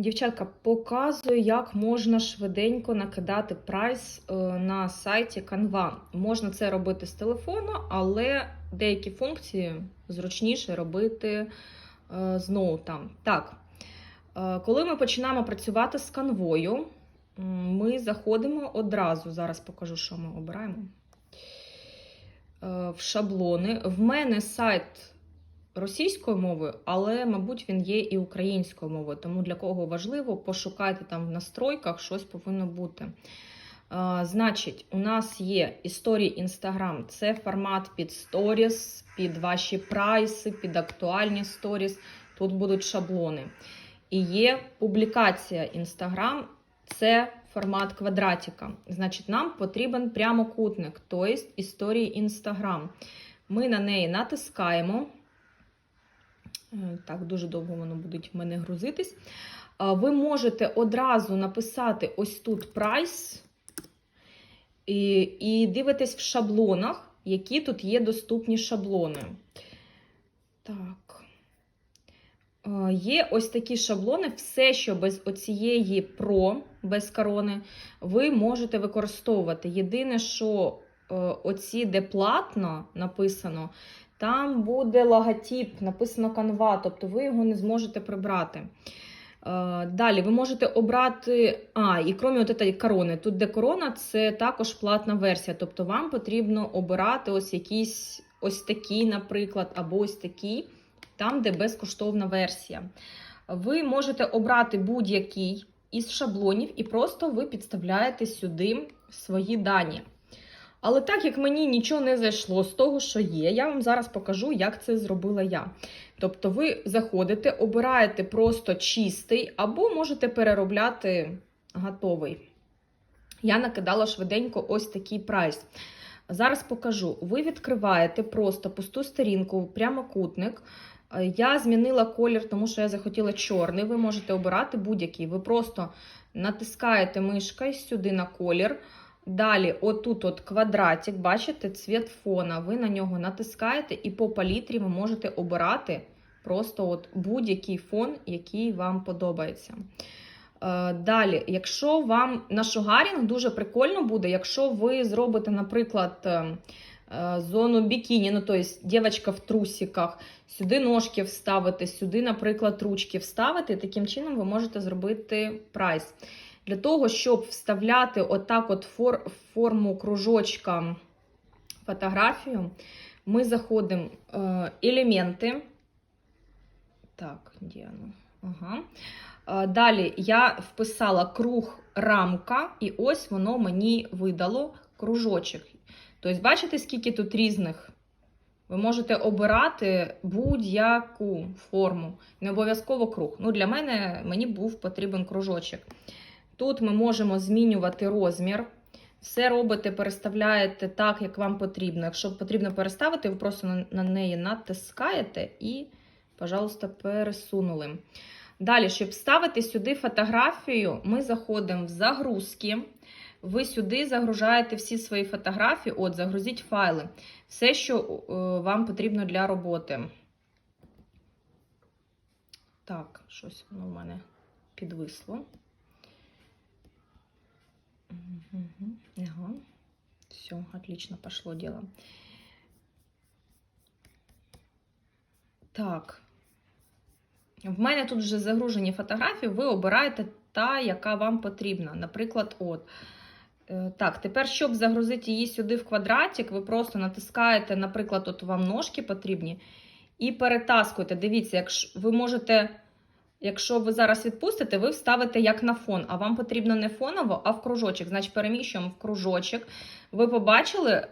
Дівчатка, показую, як можна швиденько накидати прайс е, на сайті Canva. Можна це робити з телефону, але деякі функції зручніше робити е, з ноута. Так, е, коли ми починаємо працювати з канвою, ми заходимо одразу. Зараз покажу, що ми обираємо. В шаблони. В мене сайт російською мовою, але, мабуть, він є і українською мовою. Тому для кого важливо, пошукайте там в настройках, щось повинно бути. Значить, у нас є історії Instagram. Це формат під сторіс, під ваші прайси, під актуальні сторіс. Тут будуть шаблони. І є публікація Instagram. Це формат квадратика. Значить, нам потрібен прямокутник, тобто історії Instagram. Ми на неї натискаємо. Так, дуже довго воно буде в мене грузитись. Ви можете одразу написати ось тут прайс і, і дивитесь в шаблонах, які тут є доступні шаблони. Так. Є ось такі шаблони, все, що без оцієї про, без корони, ви можете використовувати. Єдине, що е, оці, де платно написано, там буде логотип, написано Canva, тобто ви його не зможете прибрати. Е, Далі ви можете обрати. А, і крім цієї корони. Тут, де корона, це також платна версія. Тобто вам потрібно обирати ось якісь ось такі, наприклад, або ось такі, там, де безкоштовна версія. Ви можете обрати будь-який із шаблонів, і просто ви підставляєте сюди свої дані. Але так як мені нічого не зайшло з того, що є, я вам зараз покажу, як це зробила я. Тобто, ви заходите, обираєте просто чистий, або можете переробляти готовий. Я накидала швиденько ось такий прайс. Зараз покажу. Ви відкриваєте просто пусту сторінку, прямокутник. Я змінила колір, тому що я захотіла чорний. Ви можете обирати будь-який. Ви просто натискаєте мишкою сюди на колір. Далі, отут от квадратик, бачите, цвіт фона. Ви на нього натискаєте, і по палітрі ви можете обирати просто от будь-який фон, який вам подобається. Е, Далі, якщо вам на шугарінг дуже прикольно буде, якщо ви зробите, наприклад, е, е, зону бікіні, ну тобто дівчинка в трусиках, сюди ножки вставити, сюди, наприклад, ручки вставити, таким чином ви можете зробити прайс. Для того, щоб вставляти отак от фор, форму кружочка фотографію, ми заходимо е, елементи. Так, де воно? Ага. Е, Далі я вписала круг рамка, і ось воно мені видало кружочок. Тобто, бачите, скільки тут різних? Ви можете обирати будь-яку форму, не обов'язково круг. Ну, Для мене мені був потрібен кружочок. Тут ми можемо змінювати розмір. Все робите, переставляєте так, як вам потрібно. Якщо потрібно переставити, ви просто на, неї натискаєте і, пожалуйста, пересунули. Далі, щоб вставити сюди фотографію, ми заходимо в загрузки. Ви сюди загружаєте всі свої фотографії, от, загрузіть файли. Все, що е, вам потрібно для роботи. Так, щось воно в мене підвисло. Мгм. Ага. Все, отлично пошло дело. Так. В мене тут вже загружені фотографії, ви обираєте та, яка вам потрібна. Наприклад, от. Е, Так, тепер, щоб загрузити її сюди в квадратик, ви просто натискаєте, наприклад, от вам ножки потрібні, і перетаскуєте. Дивіться, якщо ви можете, якщо ви зараз відпустите, ви вставите як на фон, а вам потрібно не фоново, а в кружочок. Значить, переміщуємо в кружочок. Ви побачили, е,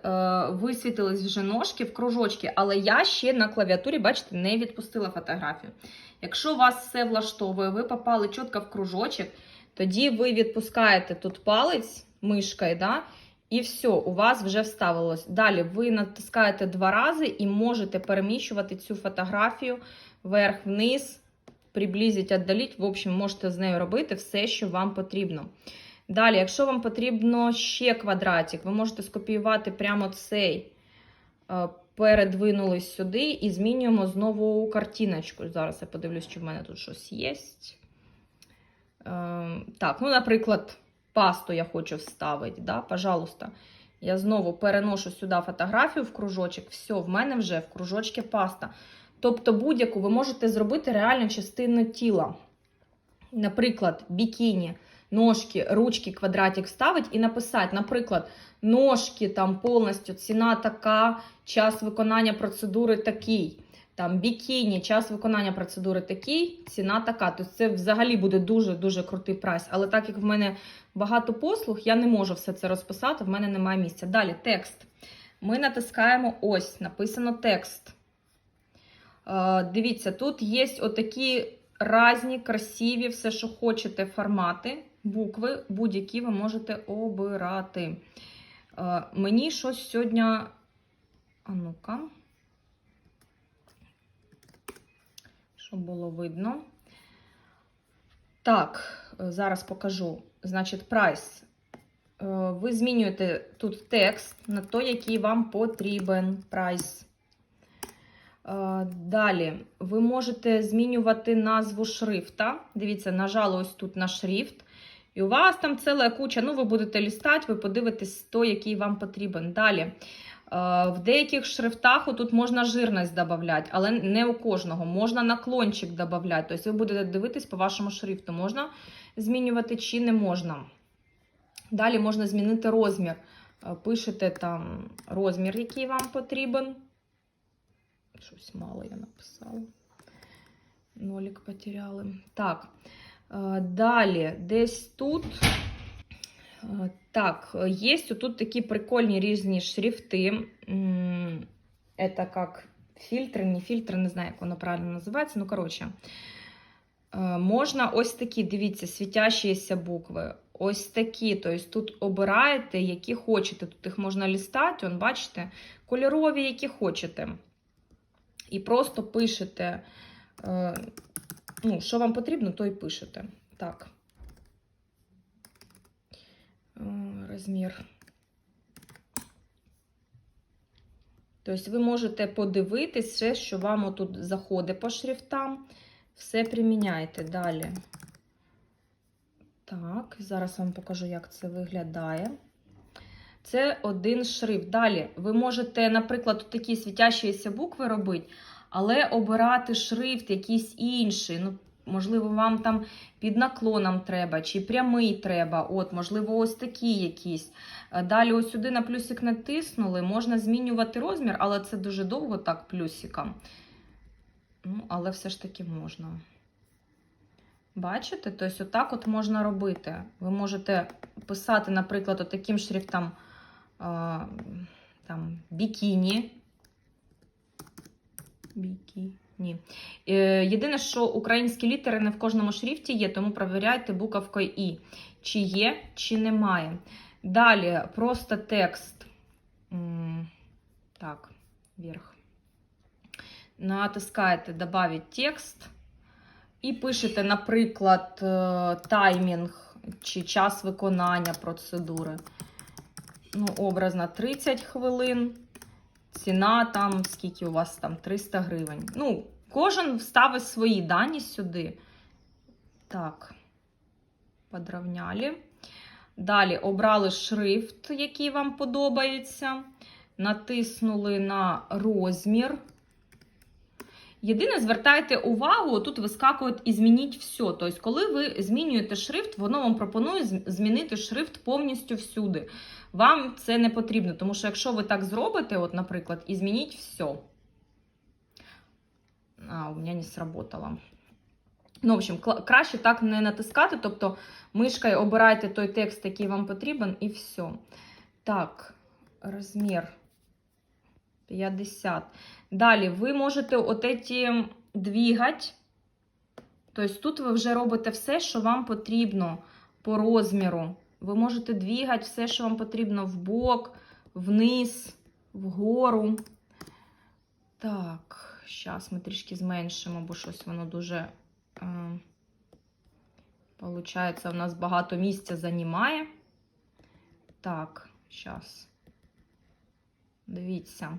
висвітились вже ножки в кружочки, але я ще на клавіатурі, бачите, не відпустила фотографію. Якщо вас все влаштовує, ви попали чітко в кружочок, тоді ви відпускаєте тут палець мишкою, да, і все, у вас вже вставилось. Далі ви натискаєте два рази і можете переміщувати цю фотографію вверх-вниз, приблизить, віддаліть. В общем, можете з нею робити все, що вам потрібно. Далі, якщо вам потрібно ще квадратик, ви можете скопіювати прямо цей, е, передвинули сюди і змінюємо знову картиночку. Зараз я подивлюсь, чи в мене тут щось є. Е, так, ну, наприклад, пасту я хочу вставити, да, пожалуйста. Я знову переношу сюди фотографію в кружочок. Все, в мене вже в кружочці паста. Тобто, будь-яку ви можете зробити реальну частину тіла. Наприклад, бікіні, ножки, ручки, квадратик вставити і написати, наприклад, ножки там повністю ціна така, час виконання процедури такий. Там бікіні, час виконання процедури такий, ціна така. Тобто це взагалі буде дуже-дуже крутий прайс. Але так як в мене багато послуг, я не можу все це розписати, в мене немає місця. Далі текст. Ми натискаємо ось, написано текст. Е, Дивіться, тут є отакі різні, красиві, все, що хочете, формати, букви, будь-які ви можете обирати. Е, Мені щось сьогодні. А ну-ка. Щоб було видно. Так, е, зараз покажу. Значить, прайс. Ви змінюєте тут текст на той, який вам потрібен. Прайс. Е, Далі, ви можете змінювати назву шрифта. Дивіться, нажали ось тут на шрифт. І у вас там ціла куча. Ну, ви будете лістати, ви подивитесь той, який вам потрібен. Далі. Е, В деяких шрифтах тут можна жирність додати, але не у кожного. Можна наклончик додати. Тобто ви будете дивитись по вашому шрифту. Можна змінювати чи не можна. Далі можна змінити розмір. Е, Пишете там розмір, який вам потрібен. Щось мало я написала. Нолик потеряли. Так. е, Далі, десь тут. е, Так, є тут такі прикольні різні шрифти. Это как фільтри, не фільтри, не знаю, як воно правильно називається. Ну, коротше, е, можна ось такі, дивіться, світящіся букви. Ось такі. Тобто тут обираєте, які хочете. Тут їх можна лістати, он, бачите, кольорові, які хочете. І просто пишете, е, ну, що вам потрібно, то і пишете. Так. Е, Розмір. Тобто ви можете подивитись все, що вам отут заходить по шрифтам. Все приміняйте далі. Так, зараз вам покажу, як це виглядає. Це один шрифт. Далі ви можете, наприклад, такі світящіся букви робити, але обирати шрифт якийсь інший. Ну, можливо, вам там під наклоном треба, чи прямий треба. От, можливо, ось такі якісь. Е, Далі, ось сюди на плюсик натиснули. Можна змінювати розмір, але це дуже довго так плюсиком. Ну, але все ж таки можна. Бачите? Тобто, отак от можна робити. Ви можете писати, наприклад, отаким шрифтом там, бікіні. Бікіні. Е, Єдине, що українські літери не в кожному шрифті є, тому перевіряйте буковкою І. Чи є, чи немає. Далі просто текст. Так, вверх. Натискаєте «Добавить текст. І пишете, наприклад, е, таймінг чи час виконання процедури. Ну, образно 30 хвилин. Ціна там, скільки у вас там 300 гривень. Ну, кожен вставить свої дані сюди. Так, подравняли. Далі обрали шрифт, який вам подобається. Натиснули на розмір. Єдине, звертайте увагу, тут вискакують і змініть все. Тобто, коли ви змінюєте шрифт, воно вам пропонує змінити шрифт повністю всюди. Вам це не потрібно, тому що якщо ви так зробите, от, наприклад, і змініть все. А, у мене не сработало. Ну, в общем, краще так не натискати, тобто мишкою обирайте той текст, який вам потрібен, і все. Так, розмір 50. Далі ви можете от эти. Тобто тут ви вже робите все, що вам потрібно по розміру. Ви можете двигати все, що вам потрібно в бок, вниз, вгору. Так, зараз ми трішки зменшимо, бо щось воно дуже. Е, Получається, у нас багато місця займає. Так, зараз. Дивіться.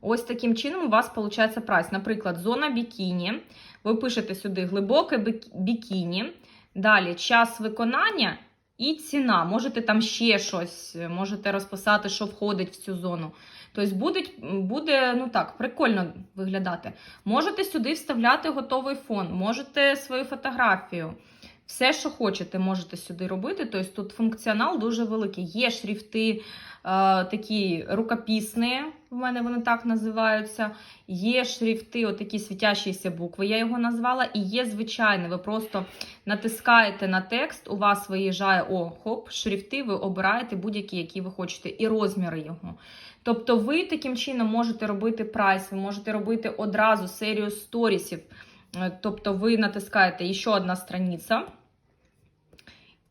Ось таким чином у вас виходить прайс. Наприклад, зона бікіні. Ви пишете сюди глибоке бік- бікіні. Далі час виконання і ціна. Можете там ще щось, можете розписати, що входить в цю зону. Тобто буде, буде ну так, прикольно виглядати. Можете сюди вставляти готовий фон, можете свою фотографію. Все, що хочете, можете сюди робити. Тобто тут функціонал дуже великий. Є шрифти е, такі рукописні, в мене вони так називаються. Є шрифти, отакі світящіся букви, я його назвала. І є звичайний. Ви просто натискаєте на текст, у вас виїжджає о, хоп, шрифти, ви обираєте будь-які, які ви хочете, і розміри його. Тобто, ви таким чином можете робити прайс, ви можете робити одразу серію сторісів. Е, Тобто ви натискаєте ще одна страниця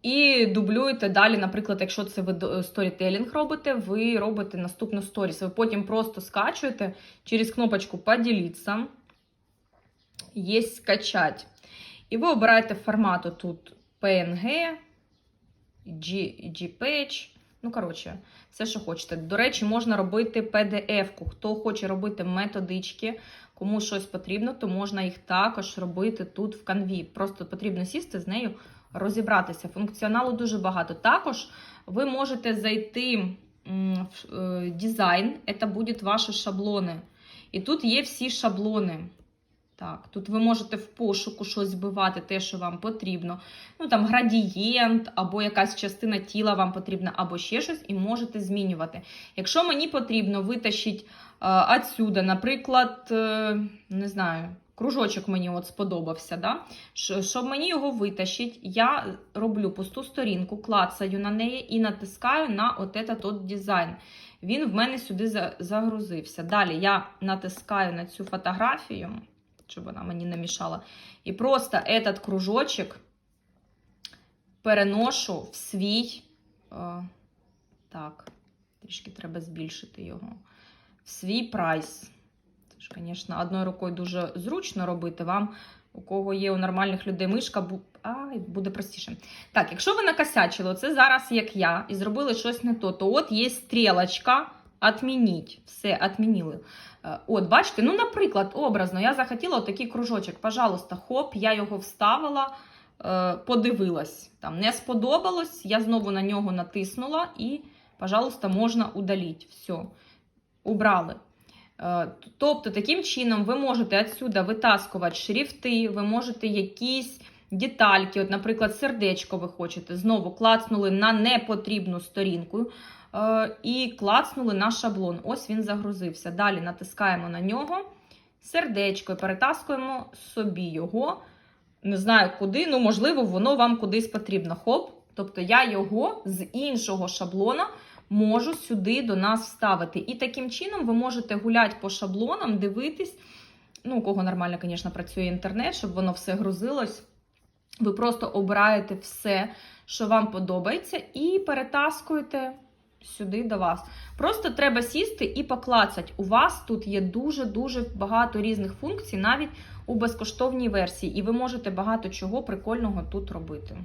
і дублюєте далі, наприклад, якщо це ви до- сторітелінг робите, ви робите наступну сторіс. Ви потім просто скачуєте через кнопочку «Поділіться», є скачать. І ви обираєте формату тут PNG, G- JPEG, ну, коротше, все, що хочете. До речі, можна робити PDF-ку. Хто хоче робити методички, кому щось потрібно, то можна їх також робити тут в канві. Просто потрібно сісти з нею, розібратися. Функціоналу дуже багато. Також ви можете зайти в е, дизайн, це будуть ваші шаблони. І тут є всі шаблони. Так, тут ви можете в пошуку щось вбивати, те, що вам потрібно. Ну, там градієнт, або якась частина тіла вам потрібна, або ще щось, і можете змінювати. Якщо мені потрібно витащити е, отсюда, наприклад, е, не знаю, кружочок мені от сподобався, да? Щоб мені його витащити, я роблю пусту сторінку, клацаю на неї і натискаю на от этот от дизайн. Він в мене сюди загрузився. Далі я натискаю на цю фотографію, щоб вона мені не мішала. І просто этот кружочок переношу в свій. Е, так, трішки треба збільшити його. В свій прайс. Це ж, звісно, одною рукою дуже зручно робити. Вам, у кого є у нормальних людей мишка, бу... Ай, буде простіше. Так, якщо ви накосячили, це зараз як я, і зробили щось не то, то от є стрілочка. Отмініть. Все, отмінили. Е, От, бачите, ну, наприклад, образно, я захотіла отакий кружочок. Пожалуйста, хоп, я його вставила, е, подивилась. Там не сподобалось, я знову на нього натиснула і, пожалуйста, можна удаліть. Все, убрали. Е, Тобто, таким чином ви можете відсюди витаскувати шрифти, ви можете якісь детальки, от, наприклад, сердечко ви хочете, знову клацнули на непотрібну сторінку і клацнули на шаблон. Ось він загрузився. Далі натискаємо на нього сердечко і перетаскуємо собі його. Не знаю куди, ну, можливо, воно вам кудись потрібно. Хоп. Тобто я його з іншого шаблона можу сюди до нас вставити. І таким чином ви можете гуляти по шаблонам, дивитись. Ну, у кого нормально, звісно, працює інтернет, щоб воно все грузилось. Ви просто обираєте все, що вам подобається, і перетаскуєте сюди до вас. Просто треба сісти і поклацати. У вас тут є дуже-дуже багато різних функцій, навіть у безкоштовній версії, і ви можете багато чого прикольного тут робити.